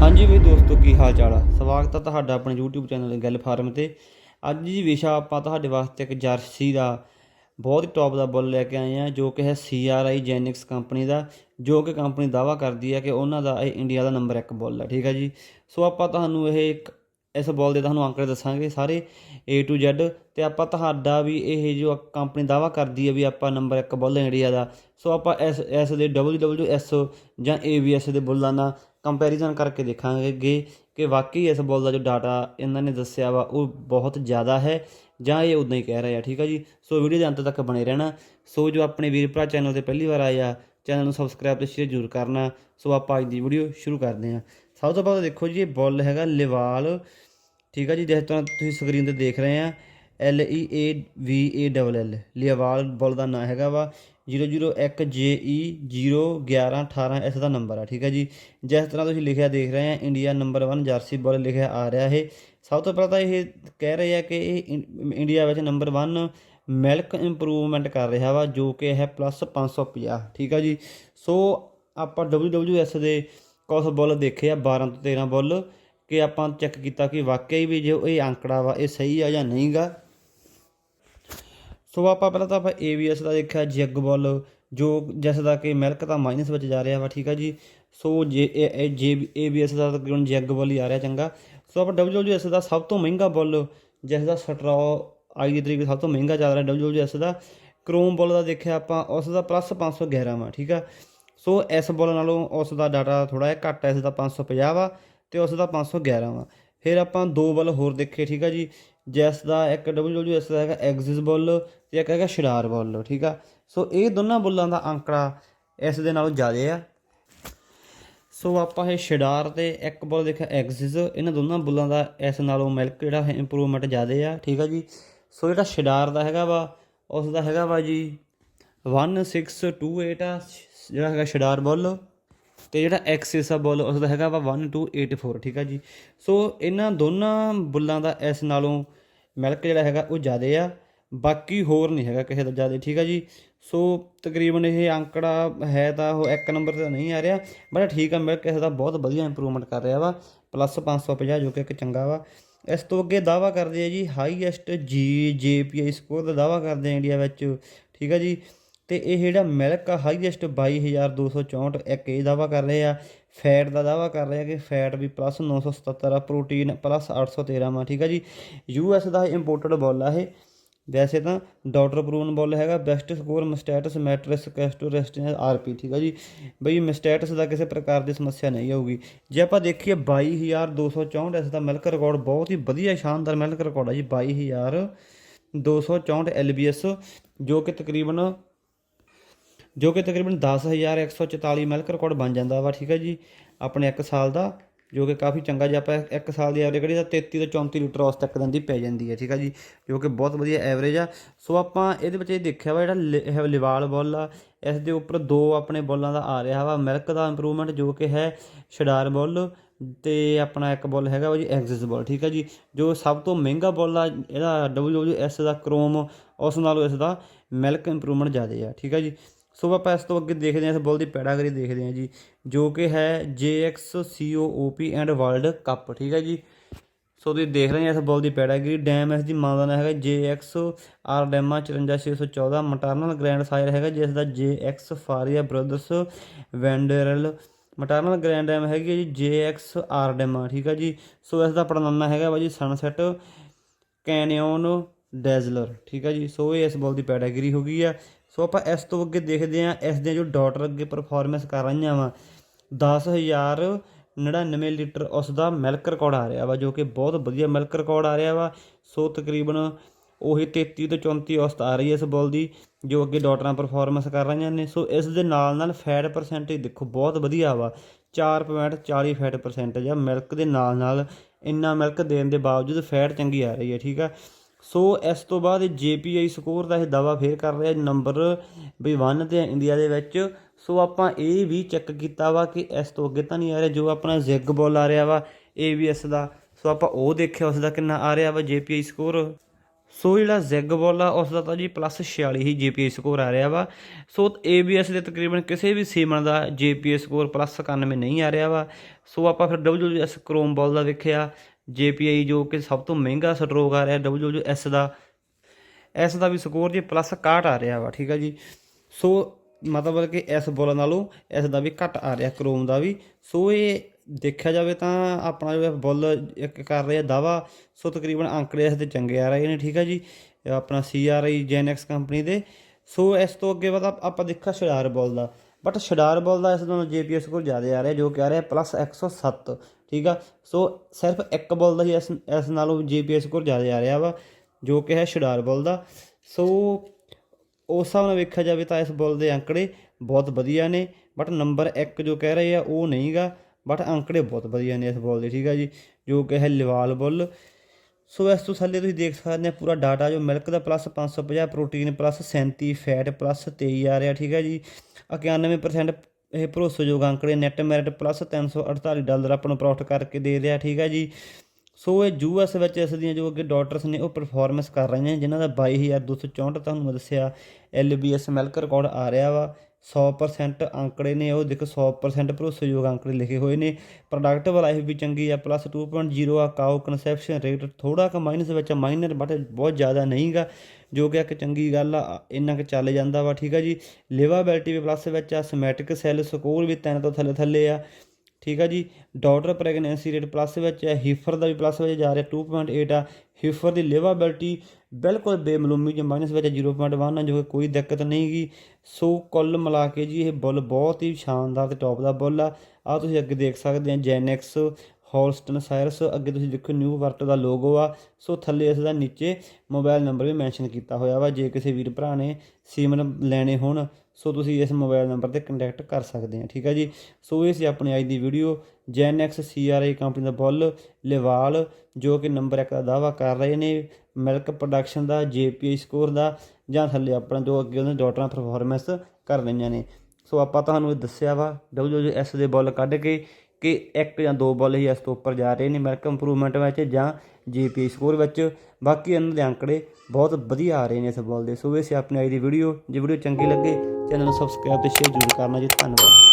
ਹਾਂਜੀ ਵੀ ਦੋਸਤੋ, ਕੀ ਹਾਲ ਚਾਲ ਆ? ਸਵਾਗਤ ਹੈ ਤੁਹਾਡਾ ਆਪਣੇ YouTube ਚੈਨਲ ਗੱਲ ਫਾਰਮ ਤੇ। ਅੱਜ ਦੀ ਵਿਸ਼ਾ ਆਪਾਂ ਤੁਹਾਡੇ ਵਾਸਤੇ ਇੱਕ ਜਰਸੀ ਦਾ ਬਹੁਤ ਹੀ ਟੌਪ ਦਾ ਬੁੱਲ ਲੈ ਕੇ ਆਏ ਆ, ਜੋ ਕਿ ਹੈ CRI ਜੈਨਿਕਸ ਕੰਪਨੀ ਦਾ, ਜੋ ਕਿ ਕੰਪਨੀ ਦਾਵਾ ਕਰਦੀ ਹੈ ਕਿ ਉਹਨਾਂ ਦਾ ਇਹ ਇੰਡੀਆ ਦਾ ਨੰਬਰ 1 ਬੁੱਲ ਹੈ ਠੀਕ ਹੈ ਜੀ? ਸੋ ਆਪਾਂ ਤੁਹਾਨੂੰ ਇਹ ਇਸ ਬੋਲ ਦੇ ਤੁਹਾਨੂੰ ਅੰਕੜੇ ਦੱਸਾਂਗੇ ਸਾਰੇ A to Z ਤੇ ਆਪਾਂ ਤੁਹਾਡਾ ਵੀ ਇਹ ਜੋ ਕੰਪਨੀ ਦਾਵਾ ਕਰਦੀ ਹੈ ਵੀ ਆਪਾਂ ਨੰਬਰ 1 ਬੁੱਲ ਇੰਡੀਆ ਦਾ, ਸੋ ਆਪਾਂ ਇਸ ਇਸ ਦੇ WWS ਜਾਂ ABS ਦੇ ਬੁੱਲਾਂ ਨਾਲ ਕੰਪੈਰੀਜ਼ਨ ਕਰਕੇ ਦੇਖਾਂਗੇ ਕਿ ਵਾਕਈ ਇਸ ਬੋਲ ਦਾ ਜੋ ਡਾਟਾ ਇਹਨਾਂ ਨੇ ਦੱਸਿਆ ਵਾ, ਉਹ ਬਹੁਤ ਜ਼ਿਆਦਾ ਹੈ ਜਾਂ ਇਹ ਉਦਾਂ ਹੀ ਕਹਿ ਰਿਹਾ ਠੀਕ ਆ ਜੀ? ਸੋ ਵੀਡੀਓ ਦੇ ਅੰਤ ਤੱਕ ਬਣੇ ਰਹਿਣਾ। ਸੋ ਜੋ ਆਪਣੇ ਵੀਰ ਭਰਾ ਚੈਨਲ ਤੇ ਪਹਿਲੀ ਵਾਰ ਆਏ ਆ ਚੈਨਲ ਨੂੰ ਸਬਸਕ੍ਰਾਈਬ ਤੇ ਸ਼ੇਅਰ ਜ਼ਰੂਰ ਕਰਨਾ। ਸੋ ਆਪਾਂ ਅੱਜ ਦੀ ਵੀਡੀਓ ਸ਼ੁਰੂ ਕਰਦੇ ਹਾਂ। ਸਭ ਤੋਂ ਪਹਿਲਾਂ ਦੇਖੋ ਜੀ, ਇਹ ਬੁੱਲ ਹੈਗਾ ਲਿਵਾਲ, ਠੀਕ ਆ ਜੀ? ਜਿਸ ਤਰ੍ਹਾਂ ਤੁਸੀਂ ਸਕਰੀਨ ਤੇ ਦੇਖ ਰਹੇ ਆ, L E A V A L L, ਲਿਵਾਲ ਬੁੱਲ ਦਾ ਨਾਂ ਹੈਗਾ ਵਾ। 001 JE 01118 ਇਸ ਦਾ ਨੰਬਰ ਆ, ਠੀਕ ਹੈ ਜੀ। ਜਿਸ ਤਰ੍ਹਾਂ ਤੁਸੀਂ ਲਿਖਿਆ ਦੇਖ ਰਹੇ ਆ ਇੰਡੀਆ ਨੰਬਰ 1 ਜਰਸੀ ਬੁੱਲ ਲਿਖਿਆ ਆ ਰਿਹਾ ਇਹ। ਸਭ ਤੋਂ ਪਹਿਲਾਂ ਤਾਂ ਇਹ ਕਹਿ ਰਹੇ ਆ ਕਿ ਇਹ ਇੰਡੀਆ ਵਿੱਚ ਨੰਬਰ 1 ਮਿਲਕ ਇੰਪਰੂਵਮੈਂਟ ਕਰ ਰਿਹਾ ਵਾ, ਜੋ ਕਿ ਹੈ ਪਲੱਸ 550 ਠੀਕ ਆ ਜੀ। ਸੋ ਆਪਾਂ WWS ਦੇ ਕੁਝ ਬੁੱਲ ਦੇਖੇ ਆ 12 ਤੋਂ 13 ਬੁੱਲ, ਕਿ ਆਪਾਂ ਚੈੱਕ ਕੀਤਾ ਕਿ ਵਾਕਈ ਵੀ ਜੋ ਇਹ ਅੰਕੜਾ ਵਾ, ਇਹ ਸਹੀ ਆ ਜਾਂ ਨਹੀਂਗਾ। ਸੋ ਆਪਾਂ ਪਹਿਲਾਂ ਤਾਂ ਆਪਾਂ ABS ਦਾ ਦੇਖਿਆ ਜੈਗ ਬੁੱਲ, ਜੋ ਜਿਸ ਦਾ ਕਿ ਮਿਲਕ ਤਾਂ ਮਾਈਨਸ ਵਿੱਚ ਜਾ ਰਿਹਾ ਵਾ, ਠੀਕ ਆ ਜੀ। ਸੋ ਜੇ ਇਹ ਜੇ ABS ਦਾ ਤਕਰੀਬਨ ਜੈਗ ਬੁੱਲ ਹੀ ਆ ਰਿਹਾ ਚੰਗਾ। ਸੋ ਆਪਾਂ WWS ਦਾ ਸਭ ਤੋਂ ਮਹਿੰਗਾ ਬੁੱਲ, ਜਿਸ ਦਾ ਸਟਰਾ ਅੱਜ ਦੀ ਤਰੀਕ ਸਭ ਤੋਂ ਮਹਿੰਗਾ ਚੱਲ ਰਿਹਾ WWS ਦਾ ਕ੍ਰੋਮ ਬੁੱਲ ਦਾ ਦੇਖਿਆ ਆਪਾਂ, ਉਸ ਦਾ ਪਲੱਸ 511 ਵਾ, ਠੀਕ ਆ। ਸੋ ਇਸ ਬੁੱਲ ਨਾਲੋਂ ਉਸ ਦਾ ਡਾਟਾ ਥੋੜਾ ਜਿਹਾ ਘੱਟ ਹੈ ਇਸ ਦਾ 550 ਵਾ ਤੇ ਉਸ ਦਾ 511 ਵਾ। ਫਿਰ ਆਪਾਂ ਦੋ ਬੁੱਲ ਹੋਰ ਦੇਖੇ, ਠੀਕ ਆ ਜੀ। ਜਿਸ ਦਾ ਇੱਕ WWS ਦਾ ਹੈਗਾ ਐਗਜ਼ਿਸ ਬੁੱਲ ਤੇ ਇੱਕ ਹੈਗਾ ਸ਼ਿਰਾਰ ਬੁੱਲ, ਠੀਕ ਆ? ਸੋ ਇਹ ਦੋਨਾਂ ਬੁੱਲਾਂ ਦਾ ਅੰਕੜਾ ਇਸ ਦੇ ਨਾਲੋਂ ਜ਼ਿਆਦਾ ਆ। ਸੋ ਆਪਾਂ ਇਹ ਸ਼ਿਡਾਰ ਤੇ ਇੱਕ ਬੁੱਲ ਦੇਖਿਆ ਐਗਜ਼ਿਸ ਇਹਨਾਂ ਦੋਨਾਂ ਬੁੱਲਾਂ ਦਾ ਇਸ ਨਾਲੋਂ ਮਿਲਕ ਜਿਹੜਾ ਹੈ ਇੰਪਰੂਵਮੈਂਟ ਜ਼ਿਆਦਾ ਆ, ਠੀਕ ਆ ਜੀ? ਸੋ ਜਿਹੜਾ ਸ਼ਿਡਾਰ ਦਾ ਹੈਗਾ ਵਾ, ਉਸ ਦਾ ਹੈਗਾ ਵਾ ਜੀ 1628 ਆ, ਜਿਹੜਾ ਹੈਗਾ ਸ਼ਿਡਾਰ ਬੁੱਲ। ਤੇ ਜਿਹੜਾ ਐਕਸਿਸ ਆ ਬੁੱਲ ਉਸ ਦਾ ਹੈਗਾ ਵਾ 1284 ਠੀਕ ਆ ਜੀ। ਸੋ ਇਹਨਾਂ ਦੋਨਾਂ ਬੁੱਲਾਂ ਦਾ ਇਸ ਨਾਲੋਂ ਮਿਲਕ ਜਿਹੜਾ ਹੈਗਾ ਉਹ ਜ਼ਿਆਦਾ ਆ, ਬਾਕੀ ਹੋਰ ਨਹੀਂ ਹੈਗਾ ਕਿਸੇ ਦਾ ਜ਼ਿਆਦਾ, ਠੀਕ ਆ ਜੀ। ਸੋ ਤਕਰੀਬਨ ਇਹ ਅੰਕੜਾ ਹੈ ਤਾਂ ਉਹ ਇੱਕ ਨੰਬਰ ਤੇ ਨਹੀਂ ਆ ਰਿਹਾ ਬਟ ਠੀਕ ਆ ਮਿਲਕ ਕਿਸੇ ਦਾ ਬਹੁਤ ਵਧੀਆ ਇੰਪਰੂਵਮੈਂਟ ਕਰ ਰਿਹਾ ਵਾ ਪਲੱਸ 550 ਜੋ ਕਿ ਇੱਕ ਚੰਗਾ ਵਾ। ਇਸ ਤੋਂ ਅੱਗੇ ਦਾਵਾ ਕਰਦੇ ਆ ਜੀ ਹਾਈਐਸਟ ਜੀ ਜੀਪੀਆਈ ਸਕੋਰ ਦਾ ਦਾਵਾ ਕਰਦੇ ਆ ਇੰਡੀਆ ਵਿੱਚ, ਠੀਕ ਆ ਜੀ। ਤੇ ਇਹ ਜਿਹੜਾ ਮਿਲਕ ਆ ਹਾਈਐਸਟ 22264 ਇੱਕ ਇਹ ਦਾਵਾ ਕਰ ਰਹੇ ਆ ਫੈਟ ਦਾ ਦਾਵਾ ਕਰ ਰਿਹਾ ਕਿ ਫੈਟ ਵੀ ਪਲੱਸ 977 ਆ ਪ੍ਰੋਟੀਨ ਪਲੱਸ 813 ਆ ਠੀਕ ਆ ਜੀ। ਯੂ ਯੂਐਸ ਦਾ ਇੰਪੋਰਟਡ ਬੋਲ ਆ ਇਹ। ਵੈਸੇ ਤਾਂ ਡਾਕਟਰ ਪ੍ਰੂਨ ਬੋਲ ਹੈਗਾ ਬੈਸਟ ਸਕੋਰ ਮਸਟੈਟਸ ਮੈਟ੍ਰਿਸ ਕੈਸਟੋਰੈਸਟਿਨ ਆਰਪੀ ਠੀਕ ਆ ਜੀ। ਬਈ ਮਸਟੈਟਸ ਦਾ ਕਿਸੇ ਪ੍ਰਕਾਰ ਦੀ ਸਮੱਸਿਆ ਨਹੀਂ ਆਊਗੀ। ਜੇ ਆਪਾਂ ਦੇਖੀਏ 22264 ਇਸ ਦਾ ਮਿਲਕ ਰਿਕਾਰਡ ਬਹੁਤ ਹੀ ਵਧੀਆ, ਸ਼ਾਨਦਾਰ ਮਿਲਕ ਰਿਕਾਰਡ ਆ ਜੀ 22264 ਐਲਬੀਐਸ ਜੋ ਕਿ ਤਕਰੀਬਨ ਜੋ ਕਿ ਤਕਰੀਬਨ 10144 ਮਿਲਕ ਰਿਕਾਰਡ ਬਣ ਜਾਂਦਾ ਵਾ, ਠੀਕ ਹੈ ਜੀ। ਆਪਣੇ 1 ਸਾਲ ਦਾ, ਜੋ ਕਿ ਕਾਫੀ ਚੰਗਾ ਜੇ ਆਪਾਂ 1 ਸਾਲ ਦੀ ਐਵਰੇਜ ਕਰੀ ਤਾਂ 33 ਤੋਂ 34 ਲੀਟਰ ਉਸ ਤੱਕ ਦਿਨ ਦੀ ਪੈ ਜਾਂਦੀ ਹੈ, ਠੀਕ ਹੈ ਜੀ। ਜੋ ਕਿ ਬਹੁਤ ਵਧੀਆ ਐਵਰੇਜ ਆ। ਸੋ ਆਪਾਂ ਇਹਦੇ ਵਿੱਚ ਇਹ ਦੇਖਿਆ ਵਾ, ਜਿਹੜਾ ਲਿ- ਇਹ ਲਿਵਾਲ ਬੁੱਲ ਆ, ਇਸ ਦੇ ਉੱਪਰ ਦੋ ਆਪਣੇ ਬੁੱਲਾਂ ਦਾ ਆ ਰਿਹਾ ਵਾ, ਮਿਲਕ ਦਾ ਇੰਪਰੂਵਮੈਂਟ ਜੋ ਕਿ ਹੈ ਸ਼ਡਾਰ ਬੁੱਲ ਤੇ ਆਪਣਾ ਇੱਕ ਬੁੱਲ ਹੈਗਾ ਵਾ ਜੀ ਐਗਜ਼ਿਸ ਬੁੱਲ, ਠੀਕ ਹੈ ਜੀ। ਜੋ ਸਭ ਤੋਂ ਮਹਿੰਗਾ ਬੁੱਲ ਆ, ਇਹਦਾ WWS ਦਾ, ਕ੍ਰੋਮ, ਉਸ ਨਾਲੋਂ ਇਸ ਦਾ ਮਿਲਕ ਇੰਪਰੂਵਮੈਂਟ ਜ਼ਿਆਦਾ ਆ, ਠੀਕ ਹੈ ਜੀ। ਸੋ ਆਪਾਂ ਇਸ ਤੋਂ ਅੱਗੇ ਦੇਖਦੇ ਹਾਂ, ਇਸ ਬੁੱਲ ਦੀ ਪੈਡਾਗਰੀ ਦੇਖਦੇ ਹਾਂ ਜੀ, ਜੋ ਕਿ ਹੈ JXCOOP ਐਂਡ ਵਰਲਡ ਕੱਪ, ਠੀਕ ਹੈ ਜੀ। ਸੋ ਤੁਸੀਂ ਦੇਖ ਰਹੇ ਹੋ ਇਸ ਬੁੱਲ ਦੀ ਪੈਡਾਗਰੀ, ਡੈਮ ਇਸ ਦੀ ਮਾਂ ਦਾ ਨਾਮ ਹੈਗਾ JX ਆਰ ਡੈਮਾ 54614 ਮਟਰਨਲ ਗ੍ਰੈਂਡ ਸਾਇਰ ਹੈਗਾ, ਜਿਸ ਦਾ JX ਫਾਰੀਆ ਬ੍ਰਦਰਸ ਵੈਂਡਰਲ, ਮਟਰਨਲ ਗ੍ਰੈਂਡ ਡੈਮ ਹੈਗੀ ਹੈ ਜੀ JX ਆਰ ਡੈਮਾ ਠੀਕ ਹੈ ਜੀ। ਸੋ ਇਸ ਦਾ ਪੜਨਾਮਾ ਹੈਗਾ ਵਾ ਜੀ ਸਨਸੈਟ ਕੈਨਿਓਨ ਡੈਜ਼ਲਰ, ਠੀਕ ਹੈ ਜੀ। ਸੋ ਇਹ ਇਸ ਬੋਲ ਦੀ ਪੈਡਾਗਰੀ ਹੋ ਗਈ ਆ। ਸੋ ਆਪਾਂ ਇਸ ਤੋਂ ਅੱਗੇ ਦੇਖਦੇ ਹਾਂ, ਇਸ ਦੀਆਂ ਜੋ ਡਾਟਰ ਅੱਗੇ ਪਰਫਾਰਮੈਂਸ ਕਰ ਰਹੀਆਂ ਵਾ 10099 ਲੀਟਰ ਉਸ ਦਾ ਮਿਲਕ ਰਿਕਾਰਡ ਆ ਰਿਹਾ ਵਾ, ਜੋ ਕਿ ਬਹੁਤ ਵਧੀਆ ਮਿਲਕ ਰਿਕਾਰਡ ਆ ਰਿਹਾ ਵਾ। ਸੋ ਤਕਰੀਬਨ ਉਹੀ 33 ਤੋਂ 34 ਔਸਤ ਆ ਰਹੀ ਹੈ ਇਸ ਬੋਲ ਦੀ, ਜੋ ਅੱਗੇ ਡਾਟਰਾਂ ਪਰਫਾਰਮੈਂਸ ਕਰ ਰਹੀਆਂ ਨੇ। ਸੋ ਇਸ ਦੇ ਨਾਲ ਨਾਲ ਫੈਟ ਪਰਸੈਂਟੇਜ ਦੇਖੋ, ਬਹੁਤ ਵਧੀਆ ਵਾ। 4.40 ਫੈਟ ਪਰਸੈਂਟੇਜ ਆ। ਮਿਲਕ ਦੇ ਨਾਲ ਨਾਲ ਇੰਨਾ ਮਿਲਕ ਦੇਣ ਦੇ ਬਾਵਜੂਦ ਫੈਟ ਚੰਗੀ ਆ ਰਹੀ ਹੈ, ਠੀਕ ਆ? ਸੋ ਇਸ ਤੋਂ ਬਾਅਦ JPI ਸਕੋਰ ਦਾ ਇਹ ਦਾਵਾ ਫੇਰ ਕਰ ਰਿਹਾ ਨੰਬਰ ਵੀ 1 ਤੇ ਇੰਡੀਆ ਦੇ ਵਿੱਚ। ਸੋ ਆਪਾਂ ਇਹ ਵੀ ਚੈੱਕ ਕੀਤਾ ਵਾ ਕਿ ਇਸ ਤੋਂ ਅੱਗੇ ਤਾਂ ਨਹੀਂ ਆ ਰਿਹਾ ਜੋ ਆਪਣਾ ਜ਼ਿਗ ਬੋਲ ਆ ਰਿਹਾ ਵਾ ABS ਦਾ। ਸੋ ਆਪਾਂ ਉਹ ਦੇਖਿਆ, ਉਸ ਦਾ ਕਿੰਨਾ ਆ ਰਿਹਾ ਵਾ JPI ਸਕੋਰ। ਸੋ ਜਿਹੜਾ ਜ਼ੈਗ ਬੋਲ ਆ, ਉਸ ਦਾ ਤਾਂ ਜੀ ਪਲੱਸ 46 ਹੀ ਜੀਪੀਐਸ ਸਕੋਰ ਆ ਰਿਹਾ ਵਾ। ਸੋ ABS ਦੇ ਤਕਰੀਬਨ ਕਿਸੇ ਵੀ ਸੀਮਨ ਦਾ ਜੀਪੀਐਸ ਸਕੋਰ ਪਲੱਸ 91 ਨਹੀਂ ਆ ਰਿਹਾ ਵਾ। ਸੋ ਆਪਾਂ ਫਿਰ WS ਕ੍ਰੋਮ ਬੋਲ ਦਾ ਵੇਖਿਆ। JPI ਜੋ ਕਿ ਸਭ ਤੋਂ ਮਹਿੰਗਾ ਸਟਰੋਕ ਆ ਰਿਹਾ WS ਦਾ ਇਸ ਦਾ ਵੀ ਸਕੋਰ ਜੀ ਪਲੱਸ 61 ਆ ਰਿਹਾ ਵਾ, ਠੀਕ ਆ ਜੀ। ਸੋ ਮਤਲਬ ਕਿ ਇਸ ਬੋਲਾਂ ਨਾਲੋਂ ਇਸ ਦਾ ਵੀ ਘੱਟ ਆ ਰਿਹਾ, ਕ੍ਰੋਮ ਦਾ ਵੀ। ਸੋ ਇਹ ਦੇਖਿਆ ਜਾਵੇ ਤਾਂ ਆਪਣਾ ਜੋ ਬੁੱਲ ਇੱਕ ਕਰ ਰਿਹਾ ਦਾਵਾ, ਸੋ ਤਕਰੀਬਨ ਅੰਕੜੇ ਇਸ ਦੇ ਚੰਗੇ ਆ ਰਹੇ ਨੇ, ਠੀਕ ਆ ਜੀ। ਇਹ ਆਪਣਾ CRI ਜੈਨੈਕਸ ਕੰਪਨੀ ਦੇ। ਸੋ ਇਸ ਤੋਂ ਅੱਗੇ ਬਾਅਦ ਆਪਾਂ ਦੇਖਿਆ ਸ਼ਿਡਾਰ ਬੋਲ ਦਾ। ਬਟ ਸ਼ਿਡਾਰ ਬੋਲ ਦਾ ਇਸ ਨਾਲੋਂ ਜੀਪੀਐਸ ਕੋਲ ਜ਼ਿਆਦਾ ਆ ਰਿਹਾ, ਜੋ ਕਿ ਆ ਰਿਹਾ ਪਲੱਸ 107 ਠੀਕ ਆ? ਸੋ ਸਿਰਫ ਇੱਕ ਬੋਲ ਦਾ ਹੀ ਇਸ ਇਸ ਨਾਲੋਂ ਜੀਪੀਐਸ ਕੋਲ ਜ਼ਿਆਦਾ ਆ ਰਿਹਾ ਵਾ, ਜੋ ਕਿ ਹੈ ਸ਼ਿਡਾਰ ਬੁੱਲ ਦਾ। ਸੋ ਉਸ ਹਿਸਾਬ ਨਾਲ ਵੇਖਿਆ ਜਾਵੇ ਤਾਂ ਇਸ ਬੋਲ ਦੇ ਅੰਕੜੇ ਬਹੁਤ ਵਧੀਆ ਨੇ ਬਟ ਨੰਬਰ 1 ਜੋ ਕਹਿ ਰਹੇ ਆ ਉਹ ਨਹੀਂਗਾ ਬਟ ਅੰਕੜੇ ਬਹੁਤ ਵਧੀਆ ਨੇ ਇਸ ਬੋਲ ਦੇ, ਠੀਕ ਆ ਜੀ? ਜੋ ਕਿ ਹੈ ਲਿਵਾਲ ਬੁੱਲ ਸੋ ਇਸ ਤੋਂ ਥੱਲੇ ਤੁਸੀਂ ਦੇਖ ਸਕਦੇ ਆ ਪੂਰਾ ਡਾਟਾ ਜੋ ਮਿਲਕ ਦਾ plus 550 protein plus 37 fat plus 23 ਆ ਰਿਹਾ, ਠੀਕ ਹੈ ਜੀ। 91% ਇਹ ਭਰੋਸੇਯੋਗ ਅੰਕੜੇ ਨੈਟ ਮੈਰਿਟ ਪਲੱਸ 348 ਡਾਲਰ ਆਪਾਂ ਨੂੰ ਪ੍ਰੋਫਿਟ ਕਰਕੇ ਦੇ ਰਿਹਾ, ਠੀਕ ਹੈ ਜੀ। ਸੋ ਇਹ ਯੂਐਸ ਵਿੱਚ ਇਸ ਦੀਆਂ ਜੋ ਅੱਗੇ ਡਾਟਰਸ ਨੇ ਉਹ ਪਰਫਾਰਮੈਂਸ ਕਰ ਰਹੀਆਂ ਨੇ ਜਿਨ੍ਹਾਂ ਦਾ 22264 ਤੁਹਾਨੂੰ ਮੈਂ ਦੱਸਿਆ ਐਲਬੀਐਸ ਮਿਲਕ ਰਿਕਾਰਡ ਆ ਰਿਹਾ ਵਾ। 100% ਅੰਕੜੇ ਨੇ, ਉਹ ਦੇਖੋ 100% ਭਰੋਸੇਯੋਗ ਅੰਕੜੇ ਲਿਖੇ ਹੋਏ ਨੇ। ਪ੍ਰੋਡਕਟ ਲਾਈਫ ਵੀ ਚੰਗੀ ਆ ਪਲੱਸ 2.0 ਆ ਕਾਓ ਕਨਸੈਪਸ਼ਨ ਰੇਟ ਥੋੜਾ ਕ ਮਾਈਨਸ ਵਿੱਚ ਮਾਈਨਰ ਬਟ ਬਹੁਤ ਜ਼ਿਆਦਾ ਨਹੀਂਗਾ, ਜੋ ਕਿ ਇੱਕ ਚੰਗੀ ਗੱਲ ਆ, ਇੰਨਾ ਕੁ ਚੱਲ ਜਾਂਦਾ ਵਾ, ਠੀਕ ਆ ਜੀ। ਲਿਵਾਬਿਲਟੀ ਵੀ ਪਲੱਸ ਵਿੱਚ ਆ ਸਮੈਟਿਕ ਸੈੱਲ ਸਕੋਰ ਵੀ ਤਿੰਨ ਤੋਂ ਥੱਲੇ ਥੱਲੇ ਆ। ਠੀਕ ਆ ਜੀ। ਡਾਟਰ ਪ੍ਰੈਗਨੈਂਸੀ ਰੇਟ ਪਲੱਸ ਵਿੱਚ ਹੈ ਹੀਫਰ ਦਾ ਵੀ ਪਲੱਸ ਵਿੱਚ ਜਾ ਰਿਹਾ 2.8 ਆ। ਹੀਫਰ ਦੀ ਲਿਵਾਬਿਲਟੀ ਬਿਲਕੁਲ ਬੇਮਲੂਮੀ ਜੇ ਮਾਈਨਸ ਵਿੱਚ 0.1 ਆ, ਜੋ ਕਿ ਕੋਈ ਦਿੱਕਤ ਨਹੀਂ ਗੀ। ਸੋ ਕੁੱਲ ਮਿਲਾ ਕੇ ਜੀ, ਇਹ ਬੁੱਲ ਬਹੁਤ ਹੀ ਸ਼ਾਨਦਾਰ ਤੇ ਟੌਪ ਦਾ ਬੁੱਲ ਆ। ਆ ਤੁਸੀਂ ਅੱਗੇ ਦੇਖ ਸਕਦੇ ਆ ਜੈਨੈਕਸ ਹੌਲਸਟਨ ਸਾਇਰਸ, ਅੱਗੇ ਤੁਸੀਂ ਦੇਖੋ ਨਿਊ ਵਰਟ ਦਾ ਲੋਗੋ ਆ। ਸੋ ਥੱਲੇ ਇਸ ਦਾ ਨੀਚੇ ਮੋਬਾਈਲ ਨੰਬਰ ਵੀ ਮੈਂਸ਼ਨ ਕੀਤਾ ਹੋਇਆ ਵਾ। ਜੇ ਕਿਸੇ ਵੀਰ ਭਰਾ ਨੇ ਸੀਮਨ ਲੈਣੇ ਹੋਣ, ਸੋ ਤੁਸੀਂ ਇਸ ਮੋਬਾਈਲ ਨੰਬਰ ਤੇ ਕੰਟੈਕਟ ਕਰ ਸਕਦੇ ਆ, ਠੀਕ ਆ ਜੀ? ਸੋ ਇਹ ਸੀ ਆਪਣੀ ਅੱਜ ਦੀ ਵੀਡੀਓ ਜੈਨਐਕਸ ਸੀਆਰਆਈ ਕੰਪਨੀ ਦਾ ਬੁੱਲ ਲਿਵਾਲ, ਜੋ ਕਿ ਨੰਬਰ 1 ਦਾ ਦਾਵਾ ਕਰ ਰਹੇ ਨੇ। ਮਿਲਕ ਪ੍ਰੋਡਕਸ਼ਨ ਦਾ ਜੀਪੀਆਈ ਸਕੋਰ ਦਾ, ਜਾਂ ਥੱਲੇ ਆਪਣਾ ਜੋ ਅੱਗੇ ਉਹਨਾਂ ਡਾਟਰਾਂ ਪਰਫਾਰਮੈਂਸ ਕਰ ਰਹੀਆਂ ਨੇ। ਸੋ ਆਪਾਂ ਤੁਹਾਨੂੰ ਇਹ ਦੱਸਿਆ ਵਾ। WS ਦੇ ਬੁੱਲ ਕੱਢ ਕੇ ਕਿ ਇੱਕ ਜਾਂ ਦੋ ਬੁੱਲ ਹੀ ਇਸ ਤੋਂ ਉੱਪਰ ਜਾ ਰਹੇ ਨੇ ਮਿਲਕ ਇੰਪਰੂਵਮੈਂਟ ਵਿੱਚ ਜਾਂ ਜੀਪੀਆਈ ਸਕੋਰ ਵਿੱਚ। ਬਾਕੀ ਇਹਨਾਂ ਦੇ ਅੰਕੜੇ ਬਹੁਤ ਵਧੀਆ ਆ ਰਹੇ ਨੇ ਇਸ ਬੁੱਲ ਦੇ। ਸੋ ਇਹ ਸੀ ਆਪਣੀ ਅੱਜ ਦੀ ਵੀਡੀਓ ਜੇ ਵੀਡੀਓ ਚੰਗੀ ਲੱਗੇ, ਚੈਨਲ ਨੂੰ ਸਬਸਕ੍ਰਾਈਬ ਤੇ ਸ਼ੇਅਰ ਜ਼ਰੂਰ ਕਰਨਾ ਜੀ। ਧੰਨਵਾਦ।